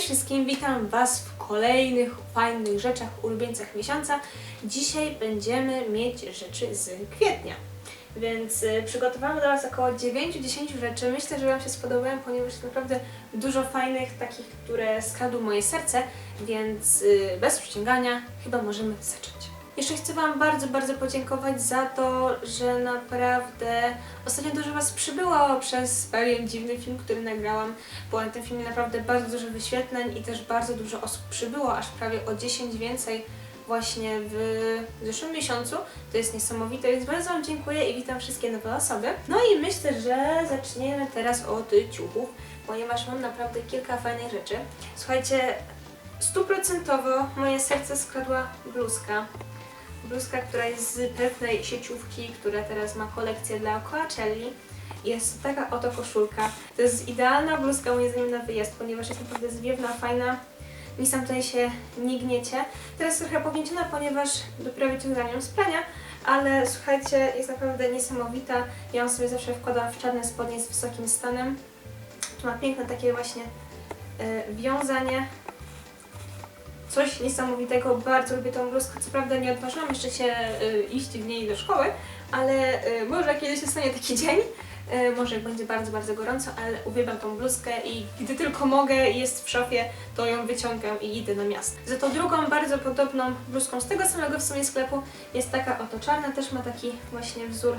Cześć wszystkim, witam Was w kolejnych fajnych rzeczach, ulubieńcach miesiąca. Dzisiaj będziemy mieć rzeczy z kwietnia. Więc y, przygotowałam dla Was około 9-10 rzeczy. Myślę, że Wam się spodobają, ponieważ jest naprawdę dużo fajnych, takich, które skradły moje serce, więc y, bez przyciągania chyba możemy zacząć. Jeszcze chcę Wam bardzo, bardzo podziękować za to, że naprawdę ostatnio dużo Was przybyło przez pewien dziwny film, który nagrałam. Było na tym filmie naprawdę bardzo dużo wyświetleń i też bardzo dużo osób przybyło, aż prawie o 10 więcej właśnie w zeszłym miesiącu. To jest niesamowite, więc bardzo Wam dziękuję i witam wszystkie nowe osoby. No i myślę, że zaczniemy teraz od ciuchów, ponieważ mam naprawdę kilka fajnych rzeczy. Słuchajcie, stuprocentowo moje serce skradła bluzka. Bluzka, która jest z pewnej sieciówki, która teraz ma kolekcję dla Coachelli. Jest taka oto koszulka. To jest idealna bluzka moim zdaniem na wyjazd, ponieważ jest naprawdę zwiewna, fajna. Nic tam tutaj się nie gniecie. Teraz trochę pognieciona, ponieważ dopiero wyciągam ją z prania, ale słuchajcie, jest naprawdę niesamowita. Ja ją sobie zawsze wkładam w czarne spodnie z wysokim stanem. Tu ma piękne takie właśnie e, wiązanie. Coś niesamowitego, bardzo lubię tą bluzkę. Co prawda nie odważyłam jeszcze się y, iść w niej do szkoły, ale y, może kiedyś się stanie taki dzień. Y, może będzie bardzo, bardzo gorąco, ale uwielbiam tą bluzkę i gdy tylko mogę jest w szafie, to ją wyciągam i idę na miasto. Za to drugą, bardzo podobną bluzką z tego samego w sumie sklepu jest taka oto czarna, też ma taki właśnie wzór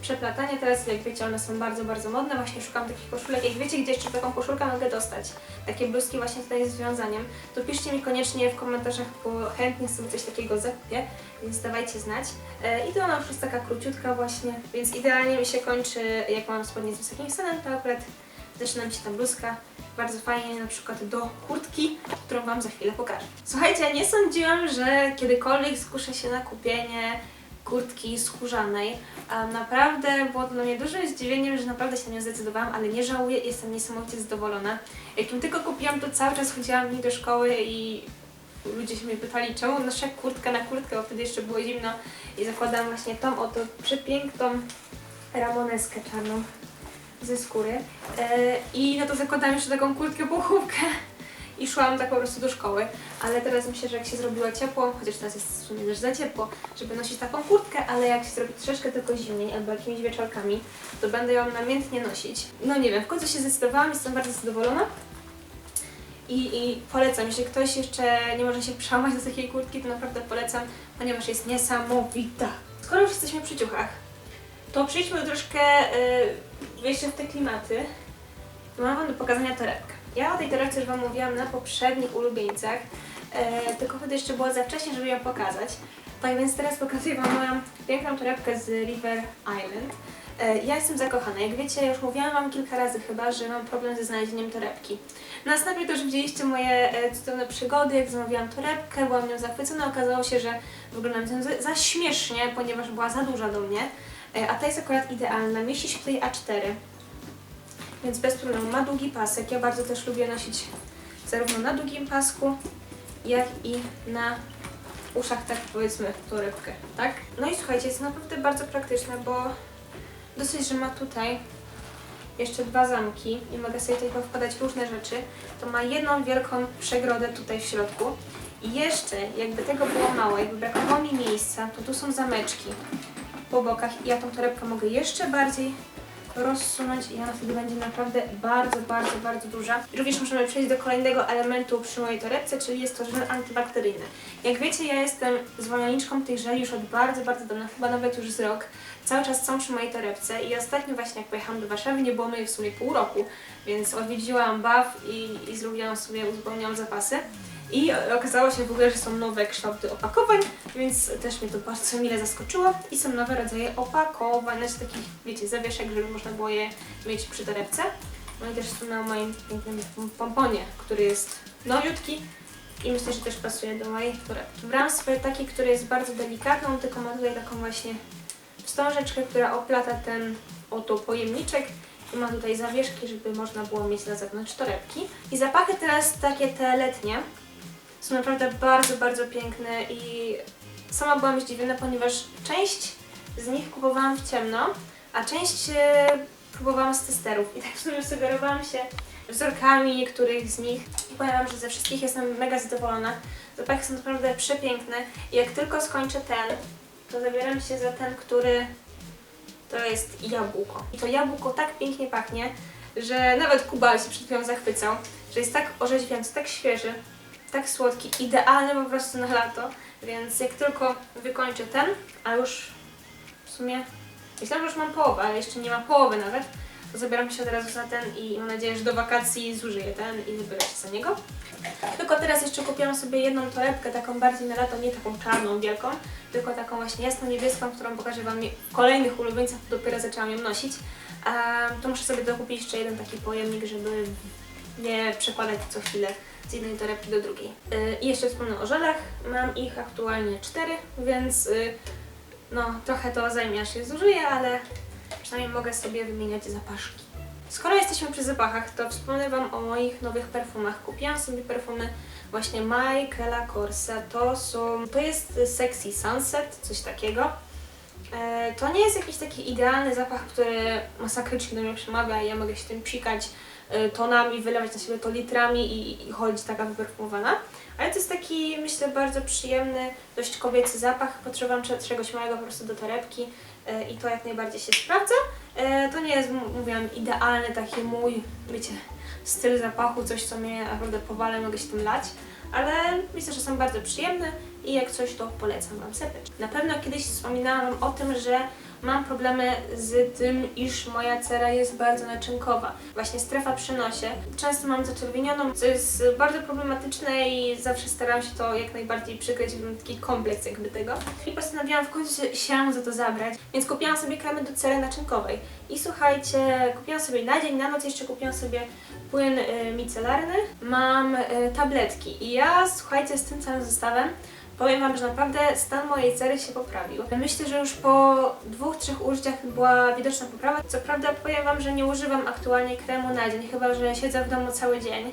przeplatania. Teraz, jak wiecie, one są bardzo, bardzo modne. Właśnie szukam takich koszulek. Jak wiecie, gdzie jeszcze taką koszulkę mogę dostać, takie bluzki właśnie tutaj z związaniem, to piszcie mi koniecznie w komentarzach, bo chętnie sobie coś takiego zakupię, więc dawajcie znać. E, I to ona już jest taka króciutka właśnie, więc idealnie mi się kończy, jak mam spodnie z wysokim stanem, to akurat zaczyna mi się ta bluzka bardzo fajnie na przykład do kurtki, którą Wam za chwilę pokażę. Słuchajcie, nie sądziłam, że kiedykolwiek skuszę się na kupienie kurtki skórzanej. Naprawdę było to dla mnie dużym zdziwieniem, że naprawdę się na nią zdecydowałam, ale nie żałuję jestem niesamowicie zadowolona. Jak ją tylko kupiłam, to cały czas chodziłam w niej do szkoły i ludzie się mnie pytali, czemu noszę kurtkę na kurtkę, bo wtedy jeszcze było zimno i zakładałam właśnie tą oto przepiękną ramoneskę czarną ze skóry. E, I no to zakładałam jeszcze taką kurtkę pochówkę i szłam tak po prostu do szkoły. Ale teraz myślę, że jak się zrobiło ciepło, chociaż teraz jest w sumie też za ciepło, żeby nosić taką kurtkę, ale jak się zrobi troszeczkę tylko zimniej albo jakimiś wieczorkami, to będę ją namiętnie nosić. No nie wiem, w końcu się zdecydowałam, jestem bardzo zadowolona. I, I polecam, jeśli ktoś jeszcze nie może się przełamać do takiej kurtki, to naprawdę polecam, ponieważ jest niesamowita. Skoro już jesteśmy przy ciuchach, to przejdźmy troszkę yy, jeszcze w te klimaty. Mam Wam do pokazania torebkę. Ja o tej torebce już Wam mówiłam na poprzednich ulubieńcach, e, tylko wtedy jeszcze było za wcześnie, żeby ją pokazać. Tak więc teraz pokazuję Wam moją piękną torebkę z River Island. E, ja jestem zakochana. Jak wiecie, już mówiłam Wam kilka razy chyba, że mam problem ze znalezieniem torebki. Na snapie też widzieliście moje e, cudowne przygody, jak zamawiałam torebkę, byłam nią zachwycona. Okazało się, że wyglądam za, za śmiesznie, ponieważ była za duża do mnie. E, a ta jest akurat idealna. Mieści się tutaj A4 więc bez problemu. Ma długi pasek. Ja bardzo też lubię nosić zarówno na długim pasku, jak i na uszach, tak powiedzmy, torebkę, tak? No i słuchajcie, jest naprawdę bardzo praktyczne, bo dosyć, że ma tutaj jeszcze dwa zamki i mogę sobie tutaj wkładać różne rzeczy, to ma jedną wielką przegrodę tutaj w środku. I jeszcze, jakby tego było mało, jakby brakowało mi miejsca, to tu są zameczki po bokach i ja tą torebkę mogę jeszcze bardziej rozsunąć i ona wtedy będzie naprawdę bardzo, bardzo, bardzo duża. Również możemy przejść do kolejnego elementu przy mojej torebce, czyli jest to żel antybakteryjny. Jak wiecie, ja jestem zwolenniczką tych żeli już od bardzo, bardzo dawna, chyba nawet już z rok. Cały czas są przy mojej torebce i ostatnio właśnie jak pojechałam do Warszawy, nie było mnie w sumie pół roku, więc odwiedziłam BAW i, i zrobiłam sobie, uzupełniłam zapasy. I okazało się w ogóle, że są nowe kształty opakowań, więc też mnie to bardzo mile zaskoczyło. I są nowe rodzaje opakowań, znaczy takich, wiecie, zawieszek, żeby można było je mieć przy torebce. No i też są na moim pięknym pomponie, który jest nowiutki i myślę, że też pasuje do mojej torebki. Wybrałam sobie taki, który jest bardzo delikatną, tylko ma tutaj taką właśnie wstążeczkę, która oplata ten oto pojemniczek i ma tutaj zawieszki, żeby można było mieć na zewnątrz torebki. I zapachy teraz takie te letnie, są naprawdę bardzo, bardzo piękne i sama byłam zdziwiona, ponieważ część z nich kupowałam w ciemno, a część e, próbowałam z testerów i tak w sumie sugerowałam się wzorkami niektórych z nich. I powiem Wam, że ze wszystkich jestem mega zadowolona. Zapachy są naprawdę przepiękne i jak tylko skończę ten, to zabieram się za ten, który to jest jabłko. I to jabłko tak pięknie pachnie, że nawet Kuba się przed chwilą zachwycał, że jest tak orzeźwiający, tak świeży, tak słodki, idealny po prostu na lato. Więc jak tylko wykończę ten, a już w sumie myślałam, że już mam połowę, ale jeszcze nie ma połowy nawet, to zabieram się od razu za ten i mam nadzieję, że do wakacji zużyję ten i wybiorę się za niego. Tylko teraz jeszcze kupiłam sobie jedną torebkę, taką bardziej na lato, nie taką czarną, wielką, tylko taką właśnie jasno-niebieską, którą pokażę Wam w kolejnych ulubieńcach, dopiero zaczęłam ją nosić. A, to muszę sobie dokupić jeszcze jeden taki pojemnik, żeby nie przekładać co chwilę z jednej torebki do drugiej. Yy, I jeszcze wspomnę o żelach, mam ich aktualnie cztery, więc yy, no trochę to zajmie, aż je zużyję, ale przynajmniej mogę sobie wymieniać zapaszki. Skoro jesteśmy przy zapachach, to wspomnę Wam o moich nowych perfumach. Kupiłam sobie perfumy właśnie Michaela Corsa. To są, to jest Sexy Sunset, coś takiego. E, to nie jest jakiś taki idealny zapach, który masakrycznie do mnie przemawia i ja mogę się tym psikać tonami, wylewać na siebie to litrami i, i chodzić taka wyperfumowana. Ale to jest taki, myślę, bardzo przyjemny, dość kobiecy zapach. Potrzebowałam cze- czegoś małego po prostu do torebki e, i to jak najbardziej się sprawdza. E, To nie jest, mówiłam, idealny taki mój, wiecie, styl zapachu, coś co mnie naprawdę powala, mogę się tym lać, ale myślę, że są bardzo przyjemne i jak coś to polecam Wam serdecznie. Na pewno kiedyś wspominałam o tym, że mam problemy z tym, iż moja cera jest bardzo naczynkowa. Właśnie strefa przy nosie. Często mam zaczerwienioną, co jest bardzo problematyczne i zawsze staram się to jak najbardziej przykryć, mam taki kompleks jakby tego. I postanowiłam w końcu się- za to zabrać, więc kupiłam sobie kremy do cery naczynkowej. I słuchajcie, kupiłam sobie na dzień, na noc jeszcze kupiłam sobie płyn y, micelarny, mam y, tabletki i ja słuchajcie z tym całym zestawem powiem Wam, że naprawdę stan mojej cery się poprawił. Myślę, że już po dwóch, trzech użyciach była widoczna poprawa. Co prawda powiem Wam, że nie używam aktualnie kremu na dzień, chyba że siedzę w domu cały dzień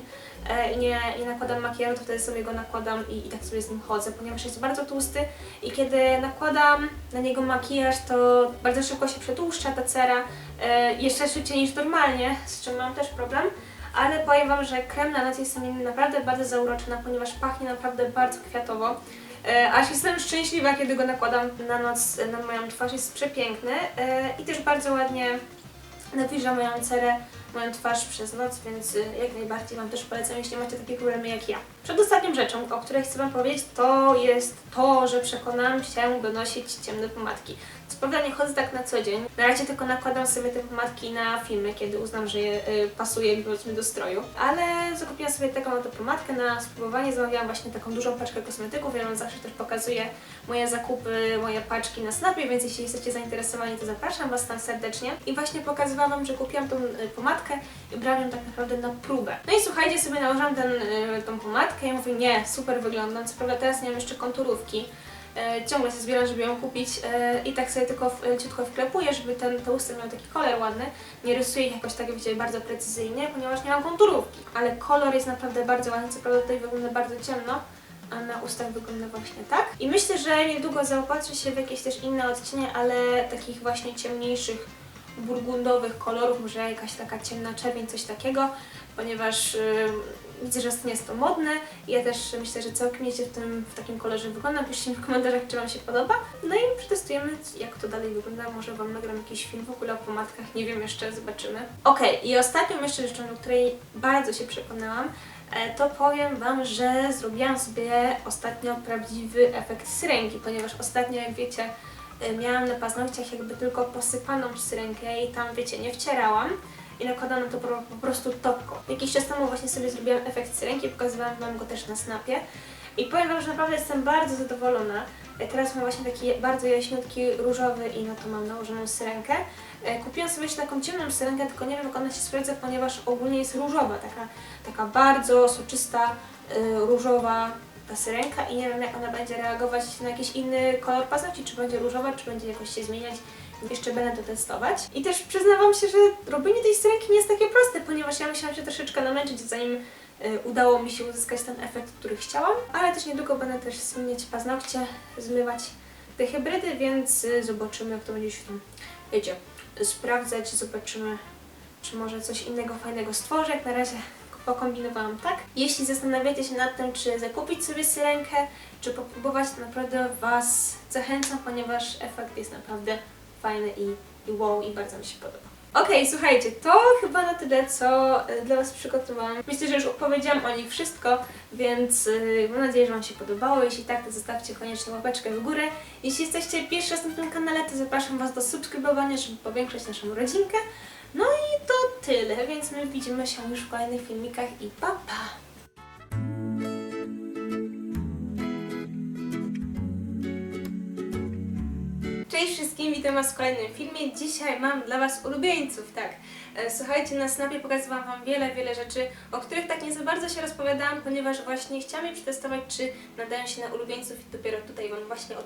e, i nie, nie nakładam makijażu, to wtedy sobie go nakładam i, i tak sobie z nim chodzę, ponieważ jest bardzo tłusty i kiedy nakładam na niego makijaż, to bardzo szybko się przetłuszcza ta cera, e, jeszcze szybciej niż normalnie, z czym mam też problem. Ale powiem Wam, że krem na noc jest naprawdę bardzo zauroczona, ponieważ pachnie naprawdę bardzo kwiatowo. E, aż jestem szczęśliwa, kiedy go nakładam na noc na moją twarz. Jest przepiękny e, i też bardzo ładnie nawilża moją cerę, moją twarz przez noc, więc e, jak najbardziej Wam też polecam, jeśli macie takie problemy jak ja. Przedostatnią rzeczą, o której chcę Wam powiedzieć, to jest to, że przekonałam się, by nosić ciemne pomadki. Co prawda nie chodzę tak na co dzień. Na razie tylko nakładam sobie te pomadki na filmy, kiedy uznam, że je y, pasuje powiedzmy do stroju. Ale zakupiłam sobie taką oto pomadkę na spróbowanie. Zamawiałam właśnie taką dużą paczkę kosmetyków. Ja Wam zawsze też pokazuję moje zakupy, moje paczki na Snapie, więc jeśli jesteście zainteresowani, to zapraszam Was tam serdecznie. I właśnie pokazywałam Wam, że kupiłam tą y, pomadkę i brałam ją tak naprawdę na próbę. No i słuchajcie, sobie nałożyłam ten, y, tą pomadkę i mówię, nie, super wygląda. Co prawda teraz nie mam jeszcze konturówki, E, ciągle się zbieram, żeby ją kupić e, i tak sobie tylko w, ciutko wklepuję, żeby ten, ten ustęp miał taki kolor ładny. Nie rysuję ich jakoś tak, wiecie, bardzo precyzyjnie, ponieważ nie mam konturówki. Ale kolor jest naprawdę bardzo ładny, co prawda tutaj wygląda bardzo ciemno, a na ustach wygląda właśnie tak. I myślę, że niedługo zaopatrzę się w jakieś też inne odcienie, ale takich właśnie ciemniejszych, burgundowych kolorów, może jakaś taka ciemna czerwień, coś takiego, ponieważ widzę, że jest to modne i ja też myślę, że całkiem nieźle w, tym, w takim kolorze wygląda. Piszcie mi w komentarzach, czy Wam się podoba. No i przetestujemy, jak to dalej wygląda. Może Wam nagram jakiś film w ogóle o pomadkach, nie wiem jeszcze, zobaczymy. Okej, i ostatnią jeszcze rzeczą, do której bardzo się przekonałam, e, to powiem Wam, że zrobiłam sobie ostatnio prawdziwy efekt syrenki, ponieważ ostatnio, jak wiecie, e, miałam na paznokciach jakby tylko posypaną syrenkę i tam, wiecie, nie wcierałam i nakładam na to po, prostu topką. Jakiś czas temu właśnie sobie zrobiłam efekt syrenki, pokazywałam Wam go też na snapie i powiem Wam, że naprawdę jestem bardzo zadowolona. E, Teraz mam właśnie taki bardzo jaśniutki, różowy i na to mam nałożoną syrenkę. E, Kupiłam sobie jeszcze taką ciemną syrenkę, tylko nie wiem jak ona się sprawdza, ponieważ ogólnie jest różowa, taka, taka bardzo soczysta, y, różowa ta syrenka i nie wiem jak ona będzie reagować na jakiś inny kolor paznokci, czy będzie różowa, czy będzie jakoś się zmieniać. Jeszcze będę to testować. I też przyznam Wam się, że robienie tej syrenki nie jest takie proste, ponieważ ja musiałam się troszeczkę namęczyć, zanim y, udało mi się uzyskać ten efekt, który chciałam. Ale też niedługo będę też zmieniać paznokcie, zmywać te hybrydy, więc y, zobaczymy jak to będzie się tam, wiecie, sprawdzać, zobaczymy czy może coś innego fajnego stworzę. Jak na razie pokombinowałam tak. Jeśli zastanawiacie się nad tym, czy zakupić sobie syrenkę, czy popróbować, to naprawdę Was zachęcam, ponieważ efekt jest naprawdę fajny i, i wow, i bardzo mi się podoba. Okej, słuchajcie, to chyba na tyle, co y, dla Was przygotowałam. Myślę, że już opowiedziałam o nich wszystko, więc y, mam nadzieję, że Wam się podobało. Jeśli tak, to zostawcie koniecznie łapeczkę w górę. Jeśli jesteście pierwszy raz na tym kanale, to zapraszam Was do subskrybowania, żeby powiększać naszą rodzinkę. No i to tyle, więc my widzimy się już w kolejnych filmikach i pa pa! Cześć wszystkim, witam Was w kolejnym filmie. Dzisiaj mam dla Was ulubieńców, tak. E, Słuchajcie, na Snapie pokazywałam Wam wiele, wiele rzeczy, o których tak nie za bardzo się rozpowiadałam, ponieważ właśnie chciałam je przetestować, czy nadają się na ulubieńców i dopiero tutaj Wam właśnie o